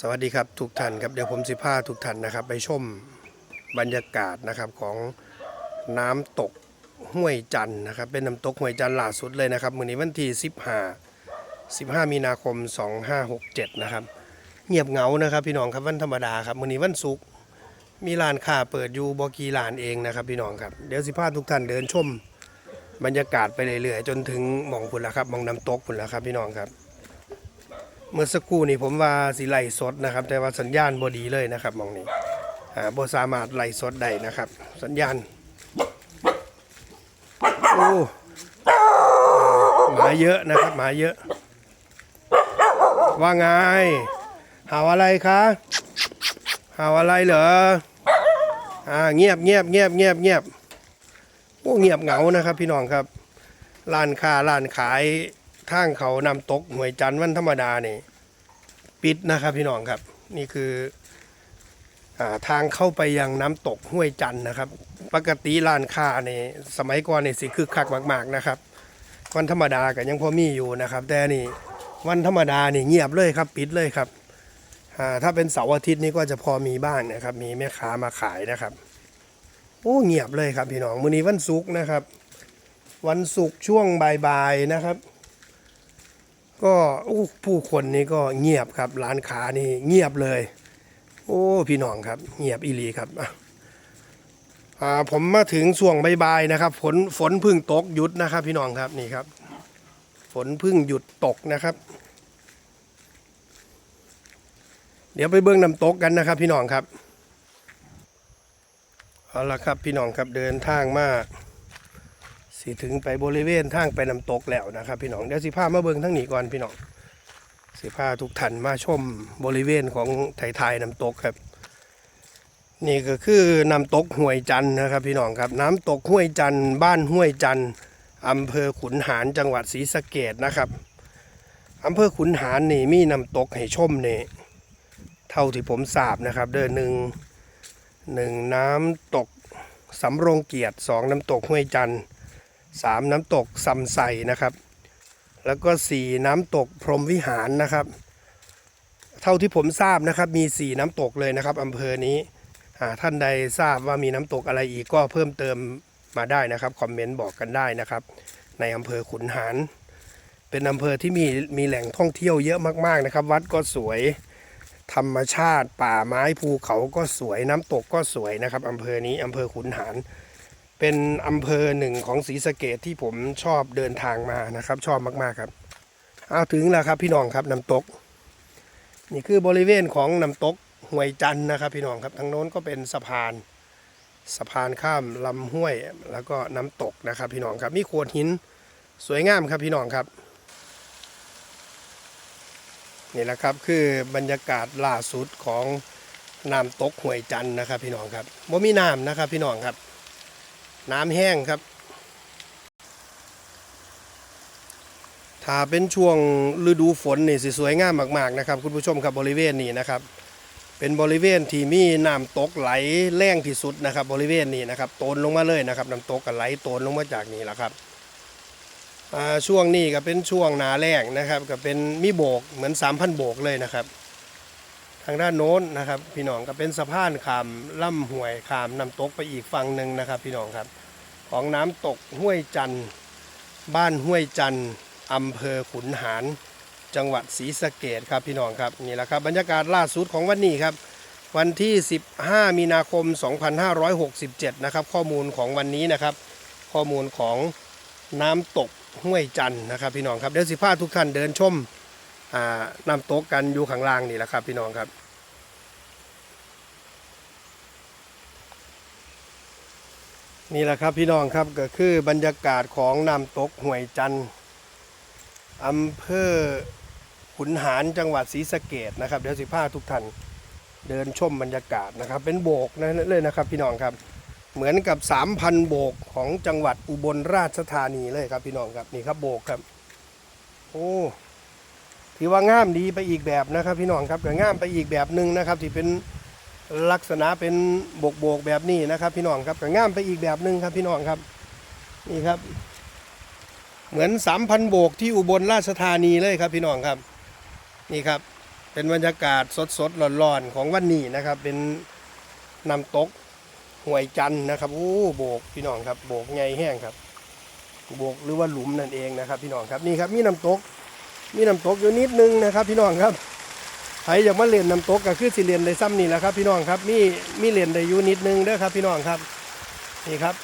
สวัสดีครับทุกท่านครับเดี๋ยวผมสิพาทุกท่านนะครับ ไปชมบรรยากาศนะครับของน้ำตกห้วยจันนะครับ เป็นน้ำตกห้วยจันล่าสุดเลยนะครับมื้อนี้วันที่15 15 มีนาคม 2567 นะครับ เงียบเหงานะครับ พี่น้องครับวันธรรมดาครับมื้อนี้วันศุกร์มีร้านค้าเปิดอยู่บกีร้านเองนะครับ พี่น้องครับเดี๋ยวสิพาทุกท่านเดินชมบรรยากาศไปเรื่อยๆจนถึงหมองพุ่นละครับหมองน้ำตกพุ่นละครับพี่น้องครับ เมื่อสักครู่นี่ผมว่าสิไล่สดนะครับ แต่ว่าสัญญาณบดีเลยนะครับมองนี้อ่าบ่สามารถไล่สดได้นะครับ สัญญาณโอ้หมาเยอะนะครับหมาเยอะ ว่าไงหาวอะไรคะหาวอะไรเหรออ่าเงียบเงียบเงียบเงียบเงียบโอ้เงียบเหงานะครับ พี่น้องครับร้านค้าร้านขาย ทางเขานำตกหวยจันทร์วันธรรมดานี่ปิดนะครับพี่น้องครับ นี่คืออาทางเข้าไปยังน้ำตกห้วยจันทร์นะครับ ปกติร้านค้านี่สมัยก่อนนี่สิคึกคักมาก ๆนะครับ วันธรรมดาก็ยังพอมีอยู่นะครับ แต่นี่วันธรรมดานี่เงียบเลยครับปิดเลยครับอ่าถ้าเป็นเสาร์อาทิตย์นี่ก็จะพอมีบ้างนะครับ มีแม่ค้ามาขายนะครับ โอ้เงียบเลยครับพี่น้องมื้อนี้วันศุกร์นะครับ วันศุกร์ช่วงบ่ายๆนะครับ ก็ผู้คนนี่ก็เงียบครับ ร้านค้านี่เงียบเลย โอ้พี่น้องครับ เงียบอีลีครับอ่าผมมาถึงช่วงบ่ายนะครับ ฝนฝนพึ่งตกหยุดนะครับ พี่น้องครับนี่ครับ ฝนพึ่งหยุดตกนะครับ เดี๋ยวไปเบื้องน้ำตกกันนะครับ พี่น้องครับเอาละครับพี่น้องครับเดินทางมา สิถึงไปบริเวณทางไปน้ำตกแล้วนะครับพี่น้องเดี๋ยวสิพามาเบิ่งทั้งนี้ก่อนพี่น้องสิพาทุกท่านมาชมบริเวณของไทยๆน้ำตกครับ นี่ก็คือน้ำตกห้วยจันนะครับพี่น้องครับ น้ำตกห้วยจันบ้านห้วยจันอำเภอขุนหารจังหวัดศรีสะเกดนะครับอำเภอขุนหารนี่มีน้ำตกให้ชมนี่เท่าที่ผมทราบนะครับ เดินหนึ่งหนึ่งน้ำตกสำโรงเกียรติสองน้ำตกห้วยจันทร์ สามน้ำตกซำไสนะครับ แล้วก็สี่น้ำตกพรมวิหารนะครับ เท่าที่ผมทราบนะครับมีสี่น้ำตกเลยนะครับอำเภอนี้ท่านใดทราบว่ามีน้ำตกอะไรอีกก็เพิ่มเติมมาได้นะครับคอมเมนต์บอกกันได้นะครับ ในอำเภอขุนหาร เป็นอำเภอที่มีมีแหล่งท่องเที่ยวเยอะมากๆนะครับ วัดก็สวย ธรรมชาติ ป่าไม้ภูเขาก็สวยน้ำตกก็สวยนะครับอำเภอนี้อำเภอขุนหาร เป็นอำเภอหนึ่งของศรีสะเกดที่ผมชอบเดินทางมานะครับ ชอบมากๆครับเอาถึงแล้วครับพี่น้องครับน้ำตก นี่คือบริเวณของน้ำตกห้วยจันนะครับ พี่น้องครับทางโน้นก็เป็นสะพาน สะพานข้ามลำห้วยแล้วก็น้ำตกนะครับ พี่น้องครับมีโขดหินสวยงามครับพี่น้องครับนี่แหละครับคือบรรยากาศล่าสุดของน้ำตกห้วยจันนะครับ พี่น้องครับบ่มีน้ำนะครับ พี่น้องครับ น้ำแห้งครับ ถ้าเป็นช่วงฤดูฝนนี่สิสวยงามมาก ๆ นะครับ คุณผู้ชมครับบริเวณนี้นะครับ เป็นบริเวณที่มีน้ำตกไหลแรงที่สุดนะครับ บริเวณนี้นะครับโตนลงมาเลยนะครับน้ำตกก็ไหลโตนลงมาจากนี้แหละครับอ่าช่วงนี้ก็เป็นช่วงนาแรงนะครับ ก็เป็นมีโบกเหมือน 3,000 โบกเลยนะครับ ทางด้านโน้นนะครับ พี่น้องก็เป็นสะพานขามล่ำห้วยขามน้ำตกไปอีกฝั่งหนึ่งนะครับ พี่น้องครับของน้ำตกห้วยจันทร์บ้านห้วยจันทร์อำเภอขุนหาร จังหวัดศรีสะเกดครับพี่น้องครับนี่แหละครับบรรยากาศล่าสุดของวันนี้ครับวันที่ 15 มีนาคม 2567 นะครับ ข้อมูลของวันนี้นะครับ ข้อมูลของน้ำตกห้วยจันทร์นะครับ พี่น้องครับเดี๋ยวสิพาทุกท่านเดินชมน้ำตกกันอยู่ข้างล่างนี่แหละครับ พี่น้องครับ นี่แหละครับพี่น้องครับก็คือบรรยากาศของน้ำตกห้วยจันทร์อำเภอขุนหารจังหวัดศรีสะเกดนะครับเดี๋ยวสิพาทุกท่านเดินชมบรรยากาศนะครับ เป็นโบกนั่นเลยนะครับพี่น้องครับ เหมือนกับ 3,000 โบกของจังหวัดอุบลราชธานีเลยครับพี่น้องครับนี่ครับโบกครับโอ้ถือว่างามดีไปอีกแบบนะครับพี่น้องครับก็งามไปอีกแบบหนึ่งนะครับที่เป็น ลักษณะเป็นโบกโบกๆแบบนี้นะครับ พี่น้องครับก็ง่ามไปอีกแบบหนึ่งครับพี่น้องครับนี่ครับ เหมือนสามพันโบกที่อุบลราชธานีเลยครับพี่น้องครับ นี่ครับ เป็นบรรยากาศสดๆร้อนๆของวันนี้นะครับ เป็นน้ำตกห้วยจันทน์นะครับโอ้โบกพี่น้องครับ โบกไงแห้งครับ โบกหรือว่าหลุมนั่นเองนะครับ พี่น้องครับนี่ครับมีน้ำตกมีน้ำตกอยู่นิดนึงนะครับ พี่น้องครับ ใครอยากมาเล่นน้ำตกก็คือสิเล่นได้ซ้ำนี่แหละครับ พี่น้องครับมีมีเล่นได้อยู่นิดนึงเด้อครับ พี่น้องครับนี่ครับ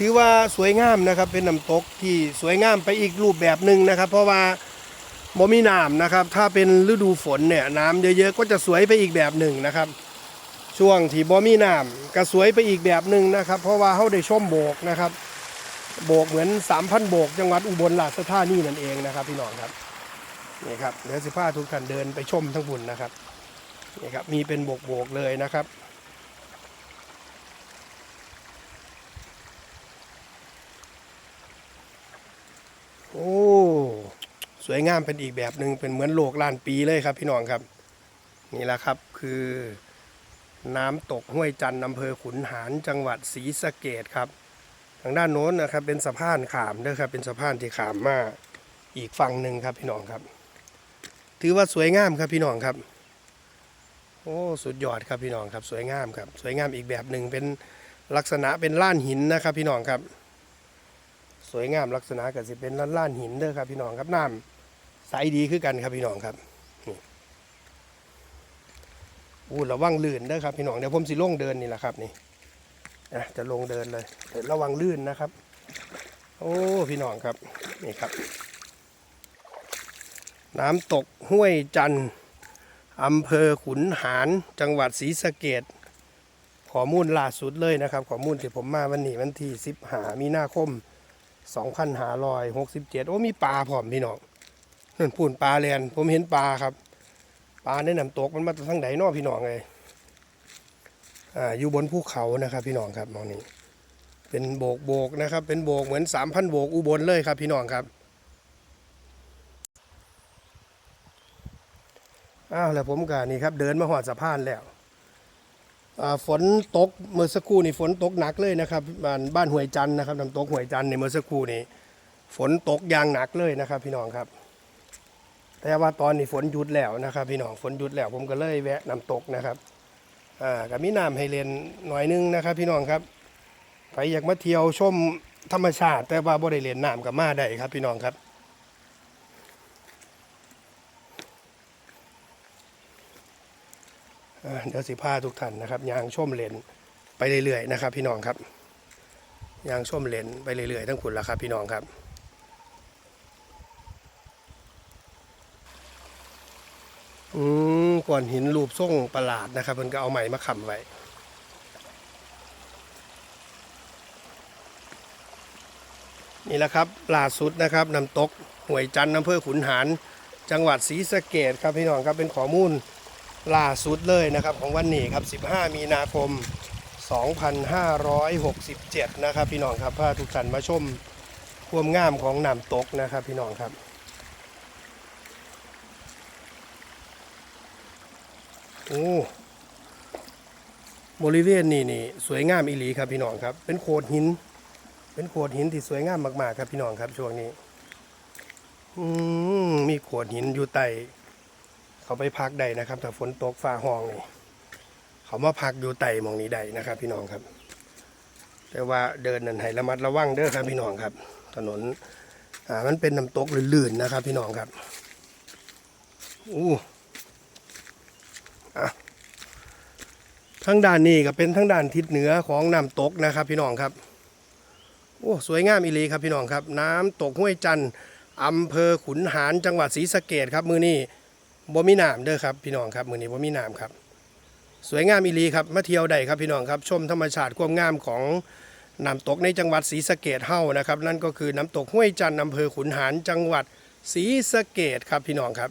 ถือว่าสวยงามนะครับเป็นน้ำตกที่สวยงามไปอีกรูปแบบหนึ่งนะครับ เพราะว่าบ่มีน้ำนะครับ ถ้าเป็นฤดูฝนเนี่ยน้ำเยอะๆก็จะสวยไปอีกแบบหนึ่งนะครับ ช่วงที่บ่มีน้ำก็สวยไปอีกแบบหนึ่งนะครับ เพราะว่าเขาได้ชมโบกนะครับ โบกเหมือน 3,000 โบก จังหวัดอุบลราชธานีนั่นเองนะครับ พี่น้องครับ นี่ครับเดี๋ยวสิพาทุกท่านเดินไปชมทั้งบุญนะครับนี่ครับมีเป็นโบกๆเลยนะครับโอ้สวยงามเป็นอีกแบบหนึ่งเป็นเหมือนโลกล้านปีเลยครับพี่น้องครับ นี่แหละครับคือน้ำตกห้วยจันทร์อำเภอขุนหารจังหวัดศรีสะเกดครับ ทางด้านโน้นนะครับเป็นสะพานขามเด้อครับเป็นสะพานที่ขามมาอีกฝั่งหนึ่งครับพี่น้องครับ ถือว่าสวยงามครับพี่น้องครับ โอ้สุดยอดครับพี่น้องครับ สวยงามครับ สวยงามอีกแบบหนึ่งเป็นลักษณะเป็นล้านหินนะครับ พี่น้องครับ สวยงามลักษณะก็สิเป็นล้านล้านหินเด้อครับ พี่น้องครับน้ำใสดีคือกันครับพี่น้องครับอู้ระวังลื่นเด้อครับพี่น้องเดี๋ยวผมสิลงเดินนี่แหละครับนี่นะจะลงเดินเลยระวังลื่นนะครับ โอ้พี่น้องครับนี่ครับ น้ำตกห้วยจันทร์อำเภอขุนหารจังหวัดศรีสะเกดข้อมูลล่าสุดเลยนะครับข้อมูลที่ผมมาวันนี้วันที่สิบหามีนาคม2567โอ้มีปลาพร้อมพี่น้องนั่นพูนปลาแลนผมเห็นปลาครับ ปลาในน้ำตกมันมาจากทางไหนนอพี่น้องเลยอ่าอยู่บนภูเขานะครับ พี่น้องครับมองนี้ เป็นโบกโบกนะครับ เป็นโบกเหมือนสามพันโบกอุบลเลยครับ พี่น้องครับ อ้าวแล้วผมก็นี่ครับ เดินมาหอดสะพานแล้วฝนตกเมื่อสักครู่นี่ฝนตกหนักเลยนะครับ บ้านบ้านห้วยจันนะครับน้ำตกห้วยจันในเมื่อสักครู่นี้ฝนตกอย่างหนักเลยนะครับ พี่น้องครับ แต่ว่าตอนนี้ฝนหยุดแล้วนะครับ พี่น้องฝนหยุดแล้ว ผมก็เลยแวะน้ำตกนะครับอ่าก็มีน้ำให้เล่นหน่อยนึงนะครับ พี่น้องครับใครอยากมาเที่ยวชมธรรมชาติ แต่ว่าบ่ได้เล่นน้ำกับมาได้ครับ พี่น้องครับอ่า เดี๋ยวสิพาทุกท่านนะครับยางช่มเลนไปเรื่อยๆนะครับ พี่น้องครับยางช่มเลนไปเรื่อยๆทั้งคุณละครับพี่น้องครับอืมก่อนหินรูปทรงประหลาดนะครับเพิ่นก็เอาใหม่มาค้ำไว้นี่แหละครับล่าสุดนะครับน้ำตกห้วยจันทร์อำเภอขุนหาร จังหวัดศรีสะเกดครับพี่น้องครับเป็นข้อมูล ล่าสุดเลยนะครับของวันนี้ครับ 15 มีนาคม 2567 นะครับ พี่น้องครับพาทุกท่านมาชมความงามของน้ำตกนะครับ พี่น้องครับโอ้บริเวณนี้นี่สวยงามอีหลีครับพี่น้องครับ เป็นโขดหิน เป็นโขดหินที่สวยงามมากๆ ครับพี่น้องครับช่วงนี้ อืมมีโขดหินอยู่ใต้ เขาไปพักได้นะครับแต่ฝนตกฟ้าห้องนี่เขามาพักอยู่ใต้หมองนี้ได้นะครับ พี่น้องครับ แต่ว่าเดินนั่นให้ระมัดระวังเด้อครับพี่น้องครับ ถนนอ่ามันเป็นน้ำตกลื่นๆนะครับ พี่น้องครับอู้ทั้งด้านนี้ก็เป็นทั้งด้านทิศเหนือของน้ำตกนะครับ พี่น้องครับโอ้สวยงามอีลีครับพี่น้องครับ น้ำตกห้วยจันทร์อำเภอขุนหารจังหวัดศรีสะเกดครับมือนี้ บ่มีน้ำเด้อครับพี่น้องครับมือนี้บ่มีน้ำครับ สวยงามอีหลีครับมาเที่ยวได้ครับพี่น้องครับชมธรรมชาติความงามของน้ำตกในจังหวัดศรีสะเกดเฮานะครับ นั่นก็คือน้ำตกห้วยจันทร์อำเภอขุนหารจังหวัดศรีสะเกดครับพี่น้องครับ